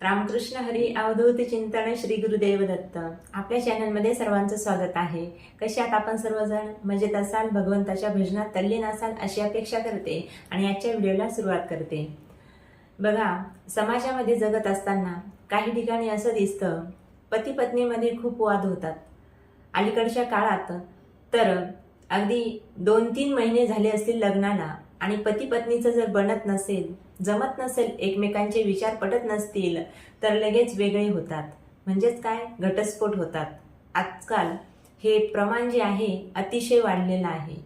रामकृष्ण हरी अवधूत चिंतन श्री गुरुदेव दत्त. आपल्या चॅनलमध्ये सर्वांचं स्वागत आहे. कसे आहात आपण सर्वजण? मजेत असाल? भगवंताच्या भजनात तल्लीन असाल? अशी अपेक्षा करते आणि आजच्या व्हिडिओला सुरुवात करते. बघा समाजामध्ये जगत असताना काही ठिकाणी असं दिसतं पती पत्नीमध्ये खूप वाद होतात. अलीकडच्या काळात तर अगदी दोन तीन महिने झाले असतील लग्नाला आणि पती पत्नीचं जर बनत नसेल जमत नसेल एकमेकांचे विचार पटत नसतील तर लगेच वेगळे होतात. म्हणजेच काय? घटस्फोट होतात. आजकाल हे प्रमाण जे आहे अतिशय वाढलेलं आहे.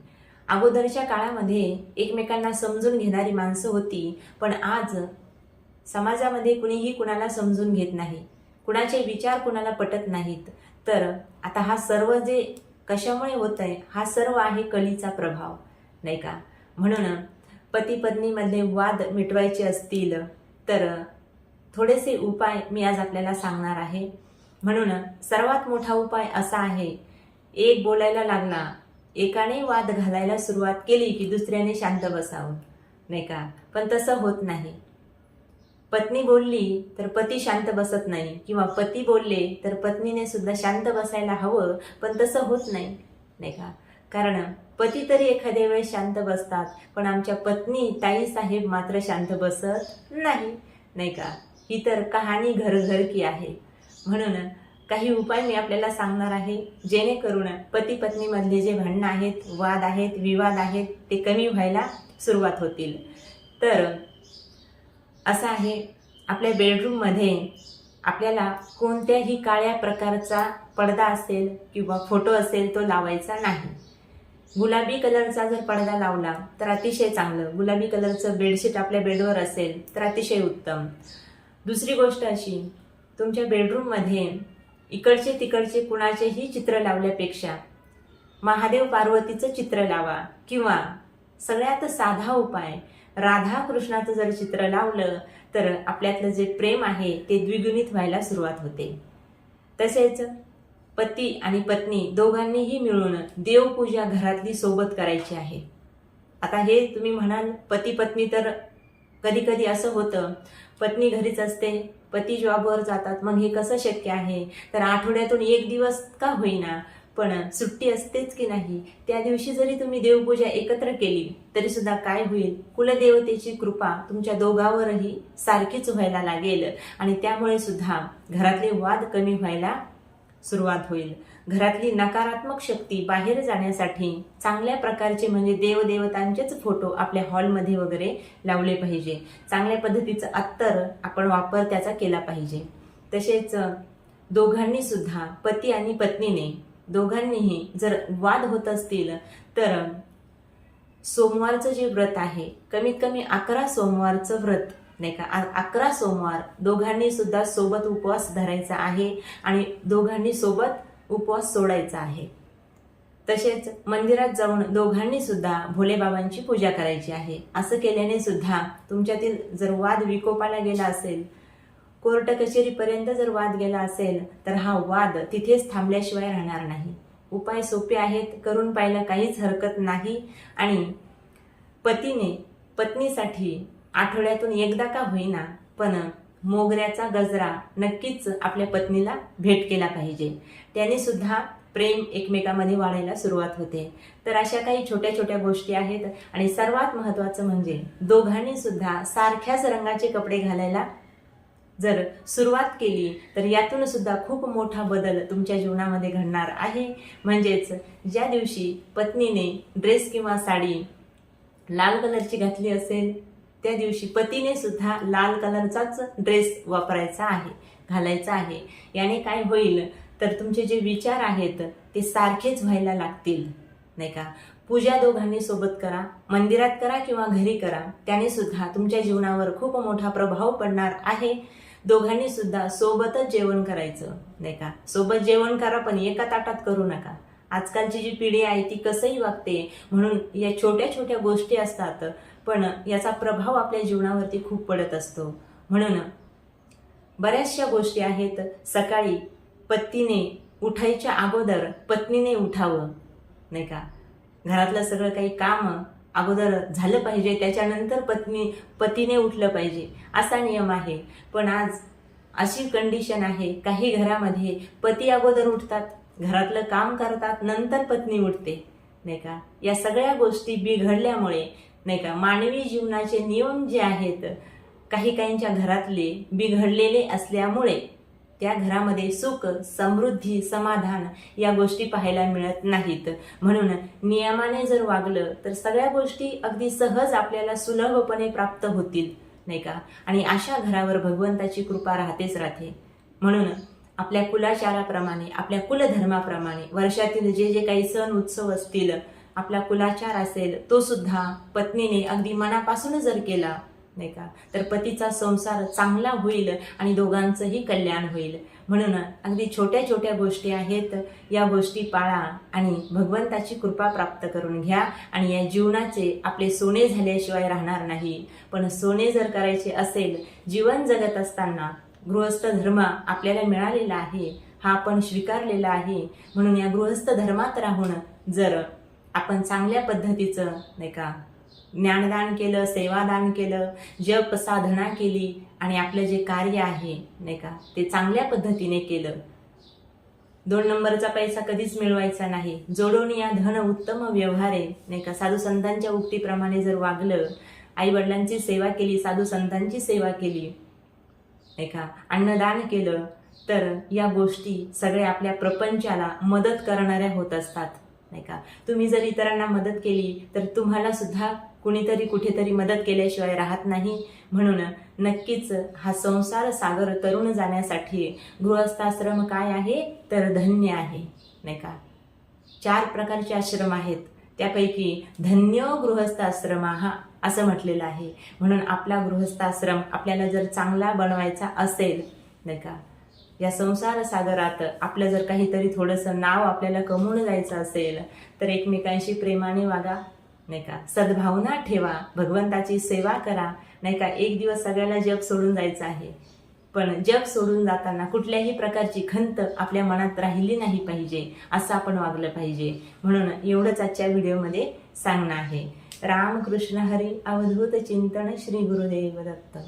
अगोदरच्या काळामध्ये एकमेकांना समजून घेणारी माणसं होती पण आज समाजामध्ये कुणीही कुणाला समजून घेत नाही. कुणाचे विचार कुणाला पटत नाहीत. तर आता हा सर्व जे कशामुळे होत आहे हा सर्व आहे कलीचा प्रभाव. नाही का? म्हणून पती पत्नीमधले वाद मिटवायचे असतील तर थोडेसे उपाय मी आज आपल्याला सांगणार आहे. म्हणून सर्वात मोठा उपाय असा आहे एक बोलायला लागला एकाने वाद घालायला सुरुवात केली की दुसऱ्याने शांत बसावं नाही का? पण तसं होत नाही. पत्नी बोलली तर पती शांत बसत नाही किंवा पती बोलले तर पत्नीने सुद्धा शांत बसायला हवं पण तसं होत नाही नाही का? कारण पती तरी एखाद्या वेळेस शांत बसतात पण आमच्या पत्नी ताई साहेब मात्र शांत बसत नाही नाही का? ही तर कहाणी घरघर की आहे. म्हणून काही उपाय मी आपल्याला सांगणार आहे जेणेकरून पती पत्नीमधले जे भांडणं आहेत वाद आहेत विवाद आहेत ते कमी व्हायला सुरुवात होतील. तर असं आहे आपल्या बेडरूममध्ये आपल्याला कोणत्याही काळ्या प्रकारचा पडदा असेल किंवा फोटो असेल तो लावायचा नाही. गुलाबी कलरचा जर पडदा लावला तर अतिशय चांगलं. गुलाबी कलरचं बेडशीट आपल्या बेडवर असेल तर अतिशय उत्तम. दुसरी गोष्ट अशी तुमच्या बेडरूममध्ये इकडचे तिकडचे कुणाचेही चित्र लावल्यापेक्षा महादेव पार्वतीचं चित्र लावा किंवा सगळ्यात साधा उपाय राधा कृष्णाचं जर चित्र लावलं तर आपल्यातलं जे प्रेम आहे ते द्विगुणित व्हायला सुरुवात होते. तसेच पती आणि पत्नी दोघांनीही मिळून देवपूजा घरातली सोबत करायची आहे. आता हे तुम्ही म्हणाल पती पत्नी तर कधी कधी असं होतं पत्नी घरीच असते पती जॉबवर जातात मग हे कसं शक्य आहे? तर आठवड्यातून एक दिवस का होईना पण सुट्टी असतेच की नाही? त्या दिवशी जरी तुम्ही देवपूजा एकत्र केली तरी सुद्धा काय होईल? कुलदेवतेची कृपा तुमच्या दोघावरही सारखीच व्हायला लागेल. आणि त्यामुळे सुद्धा घरातले वाद कमी व्हायला सुरुवात होईल. घरातली नकारात्मक शक्ती बाहेर जाण्यासाठी चांगल्या प्रकारचे म्हणजे देवदेवतांचेच फोटो आपल्या हॉलमध्ये वगैरे लावले पाहिजे. चांगल्या पद्धतीचं अत्तर आपण वापर त्याचा केला पाहिजे. तसेच दोघांनी सुद्धा पती आणि पत्नीने दोघांनीही जर वाद होत असतील तर सोमवारचं जे व्रत आहे कमीत कमी अकरा सोमवारचं व्रत नाही का? अकरा सोमवार. दोघांनी सुद्धा सोबत उपवास धरायचा आहे आणि दोघांनी सोबत उपवास सोडायचा आहे. तसेच मंदिरात जाऊन दोघांनी सुद्धा भोलेबाबांची पूजा करायची आहे. असं केल्याने सुद्धा तुमच्यातील जर वाद विकोपाला गेला असेल कोर्ट कचेरीपर्यंत जर वाद गेला असेल तर हा वाद तिथेच थांबल्याशिवाय राहणार नाही. उपाय सोपे आहेत करून पाहायला काहीच हरकत नाही आणि पतीने पत्नीसाठी आठवड्यातून एकदा का होईना पण मोगऱ्याचा गजरा नक्कीच आपल्या पत्नीला भेट केला पाहिजे. त्याने सुद्धा प्रेम एकमेकामध्ये वाढायला सुरुवात होते. तर अशा काही छोट्या छोट्या गोष्टी आहेत आणि सर्वात महत्वाचं म्हणजे दोघांनी सुद्धा सारख्याच रंगाचे कपडे घालायला जर सुरुवात केली तर यातून सुद्धा खूप मोठा बदल तुमच्या जीवनामध्ये घडणार आहे. म्हणजेच ज्या दिवशी पत्नीने ड्रेस किंवा साडी लाल कलरची घातली असेल त्या दिवशी पतीने सुद्धा लाल कलरचाच ड्रेस वापरायचा आहे घालायचा आहे. याने काय होईल? तर तुमचे जे विचार आहेत ते सारखेच व्हायला लागतील. नाही का? पूजा दोघांनी सोबत करा मंदिरात करा किंवा घरी करा त्याने सुद्धा तुमच्या जीवनावर खूप मोठा प्रभाव पडणार आहे. दोघांनी सुद्धा सोबतच जेवण करायचं नाही का? सोबत जेवण करा पण एका ताटात करू नका. आजकालची जी पिढी आहे ती कसंही वागते. म्हणून या छोट्या छोट्या गोष्टी असतात पण याचा प्रभाव आपल्या जीवनावरती खूप पडत असतो. म्हणून बऱ्याचशा गोष्टी आहेत. सकाळी पत्नीने उठायच्या अगोदर पत्नीने उठावं नाही का? घरातलं सगळं काही काम अगोदर झालं पाहिजे त्याच्यानंतर पत्नी पतीने उठलं पाहिजे असा नियम आहे. पण आज अशी कंडिशन आहे काही घरामध्ये पती अगोदर उठतात घरातलं काम करतात नंतर पत्नी उठते नाही का? या सगळ्या गोष्टी बिघडल्यामुळे नाही का? मानवी जीवनाचे नियम जे आहेत काही काहींच्या घरातले बिघडलेले असल्यामुळे त्या घरामध्ये सुख समृद्धी समाधान या गोष्टी पाहायला मिळत नाहीत. म्हणून नियमाने जर वागलं तर सगळ्या गोष्टी अगदी सहज आपल्याला सुलभपणे प्राप्त होतील नाही का? आणि अशा घरावर भगवंताची कृपा राहतेच राहते. म्हणून आपल्या कुलाचाराप्रमाणे आपल्या कुलधर्माप्रमाणे वर्षातील जे जे काही सण उत्सव असतील आपला कुलाचार असेल तो सुद्धा पत्नीने अगदी मनापासून जर केला नाही का? तर पतीचा संसार चांगला होईल आणि दोघांचंही कल्याण होईल. म्हणून अगदी छोट्या छोट्या गोष्टी आहेत या गोष्टी पाळा आणि भगवंताची कृपा प्राप्त करून घ्या आणि या जीवनाचे आपले सोने झाल्याशिवाय राहणार नाही. पण सोने जर करायचे असेल जीवन जगत असताना गृहस्थ धर्म आपल्याला मिळालेला आहे हा आपण स्वीकारलेला आहे. म्हणून या गृहस्थ धर्मात राहून जर आपण चांगल्या पद्धतीचं नाही का ज्ञानदान केलं सेवादान केलं जप साधना केली आणि आपलं जे कार्य आहे नाही का ते चांगल्या पद्धतीने केलं. दोन नंबरचा पैसा कधीच मिळवायचा नाही. जोडून या धन उत्तम व्यवहारे नाही का साधू संतांच्या उक्तीप्रमाणे जर वागलं आई वडिलांची सेवा केली साधू संतांची सेवा केली नाही का अन्नदान केलं तर या गोष्टी सगळ्या आपल्या प्रपंचाला मदत करणाऱ्या होत असतात. नाही का? तुम्ही जर इतरांना मदत केली तर तुम्हाला सुद्धा कुणीतरी कुठेतरी मदत केल्याशिवाय राहत नाही. म्हणून नक्कीच हा संसार सागर तरुण जाण्यासाठी गृहस्थाश्रम काय आहे? तर धन्य आहे नाही का? चार प्रकारचे आश्रम आहेत. त्यापैकी धन्य गृहस्थाश्रम हा असं म्हटलेलं आहे. म्हणून आपला गृहस्थाश्रम आपल्याला जर चांगला बनवायचा असेल नाही का? या संसार सागरात आपलं जर काहीतरी थोडंसं नाव आपल्याला कमवून जायचं असेल तर एकमेकांशी प्रेमाने वागा नाही का? सद्भावना ठेवा भगवंताची सेवा करा नाही का? एक दिवस सगळ्याला जग सोडून जायचं आहे. पण जग सोडून जाताना कुठल्याही प्रकारची खंत आपल्या मनात राहिली नाही पाहिजे असं आपण वागलं पाहिजे. म्हणून एवढंच आजच्या व्हिडिओमध्ये सांगणं आहे. रामकृष्ण हरी अवधूत चिंतन श्री गुरुदेव दत्त.